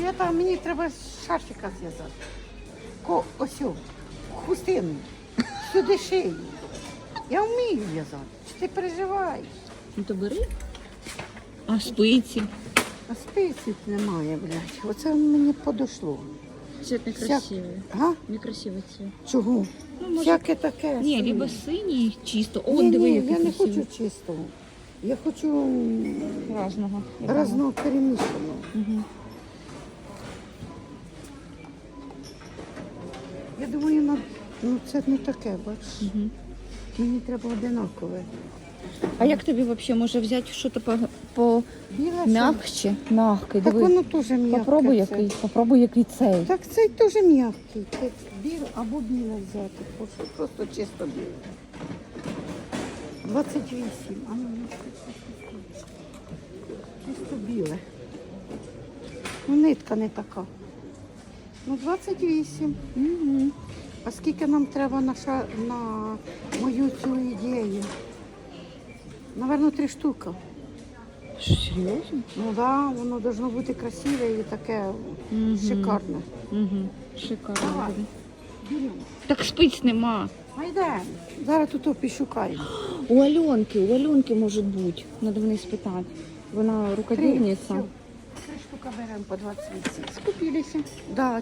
Свята, мені треба шарфіка зв'язати. Ко, ось, хустину. Сюди шию. Я вмію в'язати. Чи ти переживаєш? Ну то бери. А спиці. А спиці немає, блядь. Оце мені подошло. Цвет некрасивий. Га? Некрасивий цвет. Чого? Ну, може- Всяке таке. Ні, собі. либо синій чисто. О, ні, диви, ні, я не хочу чистого. Я хочу Разного. разного перемішаного. Угу. Я думаю, ну, ну це не таке, бачиш. Угу. Мені треба одинакове. А як тобі взагалі може взяти щось по, по що? Мягкий, Так диви. воно теж м'яке. Попробуй це. який, попробуй який цей. Так цей теж м'який. Це Біл або біле взяти. Просто, просто чисто біле. 28. А ну, ну, чисто біле. Ну, нитка не така. Ну, 28. Угу. А скільки нам треба на, ша... на мою цю ідею? Наверно, три штуки. Що, серйозно? Ну так, да, воно должно бути красиве і таке Мгм. шикарне. Угу. Шикарно Давай. буде. Беремо. Так спиць нема. А йдемо. Зараз тут пішукаємо. У Альонки, у Альонки може бути. Надо в неї спитати. Вона Три. рукодільниця. Всё. Три штука беремо по 28. Скупилися. Да,